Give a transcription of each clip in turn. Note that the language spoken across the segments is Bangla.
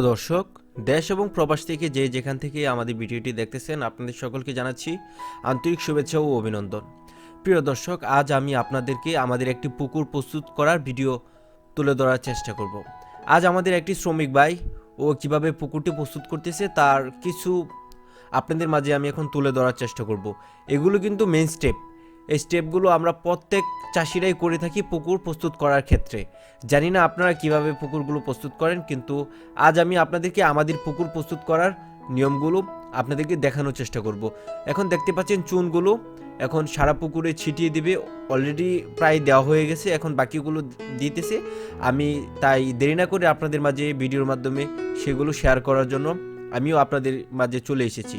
প্রিয় দর্শক, দেশ এবং প্রবাস থেকে যে যেখান থেকে আমাদের ভিডিওটি দেখতেছেন, আপনাদের সকলকে জানাচ্ছি আন্তরিক শুভেচ্ছা ও অভিনন্দন। প্রিয় দর্শক, আজ আমি আপনাদেরকে আমাদের একটি পুকুর প্রস্তুত করার ভিডিও তুলে ধরার চেষ্টা করব। আজ আমাদের একটি শ্রমিক ভাই, ও কীভাবে পুকুরটি প্রস্তুত করতেছে, তার কিছু আপনাদের মাঝে আমি এখন তুলে ধরার চেষ্টা করব। এগুলো কিন্তু মেন স্টেপ এই স্টেপগুলো আমরা প্রত্যেক চাষিরাই করে থাকি পুকুর প্রস্তুত করার ক্ষেত্রে। জানি না আপনারা কীভাবে পুকুরগুলো প্রস্তুত করেন, কিন্তু আজ আমি আপনাদেরকে আমাদের পুকুর প্রস্তুত করার নিয়মগুলো আপনাদেরকে দেখানোর চেষ্টা করব। এখন দেখতে পাচ্ছেন চুনগুলো, এখন সারা পুকুরে ছিটিয়ে দিবে অলরেডি প্রায় দেওয়া হয়ে গেছে, এখন বাকিগুলো দিতেছে। আমি তাই দেরি না করে আপনাদের মাঝে ভিডিওর মাধ্যমে সেগুলো শেয়ার করার জন্য আমিও আপনাদের মাঝে চলে এসেছি।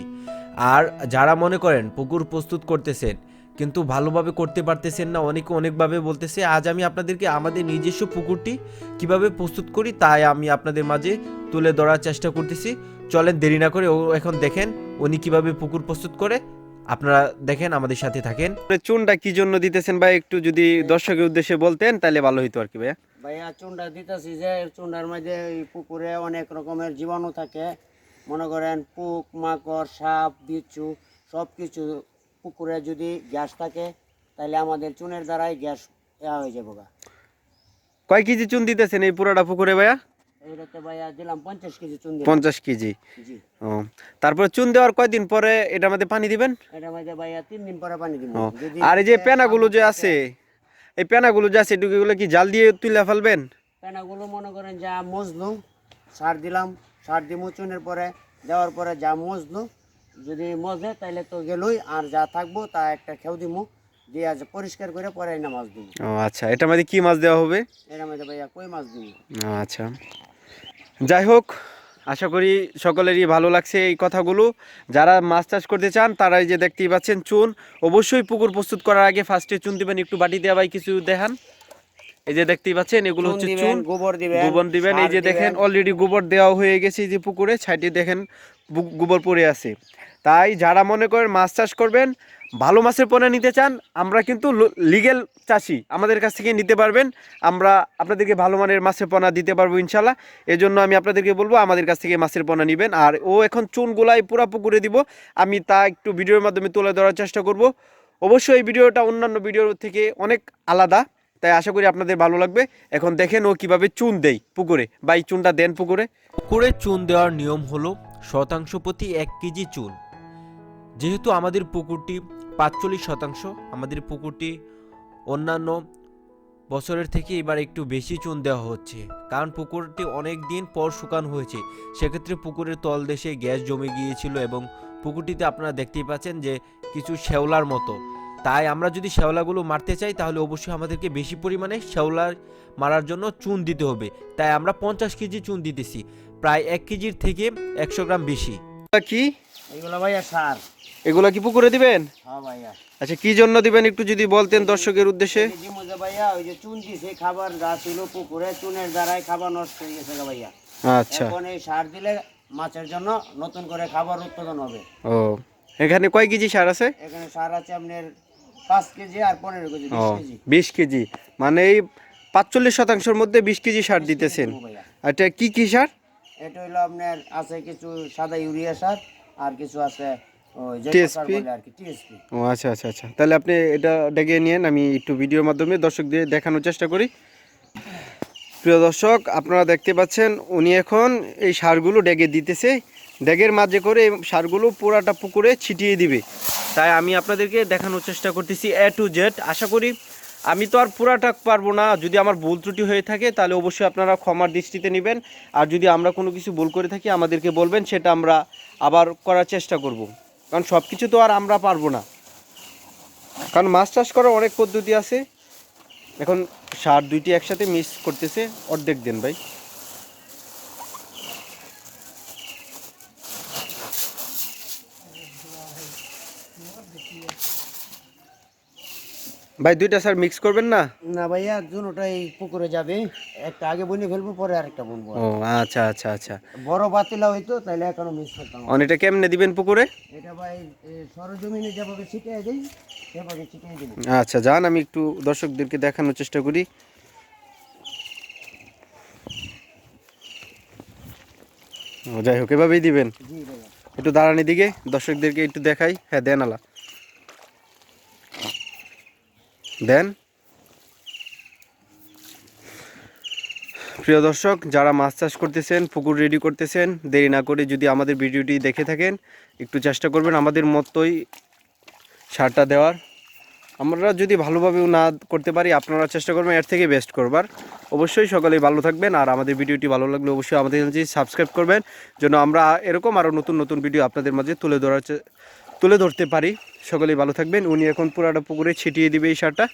আর যারা মনে করেন পুকুর প্রস্তুত করতেছেন কিন্তু ভালোভাবে করতে পারতেছেন না অনেকে অনেকভাবে বলতেছে আজ আমি আপনাদেরকে আমাদের নিজস্ব পুকুরটি কীভাবে প্রস্তুত করি তাই আমি আপনাদের মাঝে তুলে ধরার চেষ্টা করতেছি। চলেন দেরি না করে ও এখন দেখেন উনি কীভাবে পুকুর প্রস্তুত করে। আপনারা দেখেন আমাদের সাথে থাকেন। চুনটা কি জন্য দিতেছেন ভাই একটু যদি দর্শকের উদ্দেশ্যে বলতেন তাহলে ভালো হইতো আর কি ভাইয়া। ভাইয়া চুনটা দিতেছি যে চুনটার মধ্যে এই পুকুরে অনেক রকমের জীবাণু থাকে। মনে করেন পোক মাকড় সাপ বিচ্ছু সব কিছু পুকুরে যদি গ্যাস থাকে তাহলে আমাদের চুনের দ্বারাই গ্যাস ইয়া হয়ে যাব গা। কয় কেজি চুন দিতেছেন এই পুরাটা পুকুরে ভাইয়া? এইটাতে ভাইয়া দিলাম পঞ্চাশ কেজি চুন দিলাম। পঞ্চাশ কেজি? জি। ও তারপরে চুন দেওয়ার কয়দিন পরে এটার মধ্যে পানি দিবেন? এটার মধ্যে ভাইয়া তিন দিন পরে পানি দিব। ও যদি আর এই যে পেনাগুলো যে আছে এই পেনাগুলো যে আছে এগুলো কি জাল দিয়ে তুলে ফেলবেন? পেনাগুলো মনে করেন যা সার দিলাম সার দিমু চুনের পরে দেওয়ার পরে যা মজলু যদি মজে তাহলে তো গেলই আর যা থাকব তা একটা খেউ দিমু দিয়ে আজ পরিষ্কার করে পরে না মাছ দিব ও আচ্ছা এটার মধ্যে কি মাছ দেওয়া হবে? মধ্যে ভাইয়া কই মাছ দিব আচ্ছা। যাই হোক আশা করি সকলেরই ভালো লাগছে এই কথাগুলো। যারা মাছ চাষ করতে চান তারা এই যে দেখতেই পাচ্ছেন চুন। অবশ্যই পুকুর প্রস্তুত করার আগে ফার্স্টে চুন দিবেন একটু বাটি দেওয়া ভাই কিছু দেখান। এই যে দেখতেই পাচ্ছেন এগুলো হচ্ছে চুন গোবর দিবেন গোবর দিবেন এই যে দেখেন অলরেডি গোবর দেওয়া হয়ে গেছে এই যে পুকুরে সাইডে দেখেন গোবর পড়ে আছে। তাই যারা মনে করেন মাছ চাষ করবেন ভালো মাছের পোনা নিতে চান আমরা কিন্তু লিগেল চাষি আমাদের কাছ থেকে নিতে পারবেন। আমরা আপনাদেরকে ভালো মানের মাছের পোনা দিতে পারব ইনশাল্লাহ এজন্য আমি আপনাদেরকে বলব আমাদের কাছ থেকে মাছের পোনা নেবেন। আর ও এখন চুনগুলাই পুরা পুকুরে দিব। আমি তা একটু ভিডিওর মাধ্যমে তুলে ধরার চেষ্টা করব। অবশ্যই এই ভিডিওটা অন্যান্য ভিডিওর থেকে অনেক আলাদা। তাই আশা করি আপনাদের ভালো লাগবে। এখন দেখেন ও কীভাবে চুন দেই পুকুরে। বা এই চুনটা দেন পুকুরে। পুকুরে চুন দেওয়ার নিয়ম হলো শতাংশ প্রতি এক কেজি চুন। যেহেতু আমাদের পুকুরটি পাঁচচল্লিশ শতাংশ, আমাদের পুকুরটি অন্যান্য বছরের থেকে এবার একটু বেশি চুন দেওয়া হচ্ছে। কারণ পুকুরটি অনেক দিন পর শুকান হয়েছে। সেক্ষেত্রে পুকুরের তলদেশে গ্যাস জমে গিয়েছিল এবং পুকুরটিতে আপনারা দেখতেই পাচ্ছেন যে কিছু শ্যাওলার মতো। তাই আমরা যদি শ্যাওলাগুলো মারতে চাই তাহলে অবশ্যই আমাদেরকে বেশি পরিমাণে শ্যাওলার মারার জন্য চুন দিতে হবে। তাই আমরা পঞ্চাশ কেজি চুন দিতেছি। প্রায় এক কেজির থেকে একশো গ্রাম বেশি। কি? এগুলো ভাইয়া সার। এগুলো কি পুকুরে দিবেন? হ্যাঁ আচ্ছা কি জন্য দিবেন একটু যদি বলতেন দর্শকের উদ্দেশ্যে? ভাইয়া ওই যে চুন দিছে খাবার যা ছিল পুকুরে চুনের দ্বারাই খাবার নষ্ট হয়ে গেছে ভাইয়া। আচ্ছা। এখন এই সার দিলে মাছের জন্য নতুন করে খাবার উৎপাদন হবে। ও এখানে কয় কেজি সার আছে? এখানে সার আছে আপনার পাঁচ কেজি আর পনেরো কেজি ও বিশ কেজি। মানে এই পাঁচচল্লিশ শতাংশের মধ্যে বিশ কেজি সার দিতেছেন। এটা কি কি সার? এটা হইল আপনার আছে কিছু সাদা ইউরিয়া সার আর কিছু আছে টিএসপি? ও আচ্ছা আচ্ছা আচ্ছা। তাহলে আপনি এটা ডেকে নিয়েন আমি একটু ভিডিওর মাধ্যমে দর্শকদের দেখানোর চেষ্টা করি। প্রিয় দর্শক আপনারা দেখতে পাচ্ছেন উনি এখন এই সারগুলো ডেগে দিতেছে। ডেগের মাঝে করে সারগুলো পুরাটা পুকুরে ছিটিয়ে দিবে। তাই আমি আপনাদেরকে দেখানোর চেষ্টা করতেছি এ টু জেড আশা করি আমি তো আর পুরাটা পারব না। যদি আমার ভুল ত্রুটি হয়ে থাকে, তাহলে অবশ্যই আপনারা ক্ষমার দৃষ্টিতে নেবেন। আর যদি আমরা কোনো কিছু ভুল করে থাকি, আমাদেরকে বলবেন, সেটা আমরা আবার করার চেষ্টা করব। কারণ সব কিছু তো আর আমরা পারব না। কারণ মাছ চাষ করার অনেক পদ্ধতি আছে। এখন সার দুইটি একসাথে মিক্স করতেছে, অর্ধেক দেন ভাই। ভাই দুইটা স্যার মিক্স করবেন না? না ভাইয়া এই পুকুরে যাবে। একটা আগে বনে ফেলব পরে আরেকটা বুনবো। ও আচ্ছা আচ্ছা আচ্ছা। বড় পাতিলা হইতো তাহলে এখনও মিস করতাম। অনেকটা কেমনে দিবেন পুকুরে? এটা ভাই সরজমিনে যেভাবে ছিটিয়ে দেই সেভাবে ছিটিয়ে দেবো। আচ্ছা যান আমি একটু দর্শকদেরকে দেখানোর চেষ্টা করি। ও যাই হোক এভাবেই দিবেন। একটু দাঁড়ানি দিকে দর্শকদেরকে একটু দেখাই। হ্যাঁ দেন আলা দেন। প্রিয় দর্শক, যারা মাছ চাষ করতেছেন, পুকুর রেডি করতেছেন, দেরি না করে যদি আমাদের ভিডিওটি দেখে থাকেন, একটু চেষ্টা করবেন আমাদের মতোই সারটা দেওয়ার। আমরা যদি ভালোভাবেও না করতে পারি, আপনারা চেষ্টা করবেন এর থেকে বেস্ট করবার। অবশ্যই সকলেই ভালো থাকবেন আর আমাদের ভিডিওটি ভালো লাগলে অবশ্যই আমাদের সাবস্ক্রাইব করবেন, যেন আমরা এরকম আরও নতুন নতুন ভিডিও আপনাদের মাঝে তুলে ধরার তুলে ধরতে পারি। সকলেই ভালো থাকবেন। উনি এখন পুরাটা পুকুরে ছিটিয়ে দিবে এই সারটা।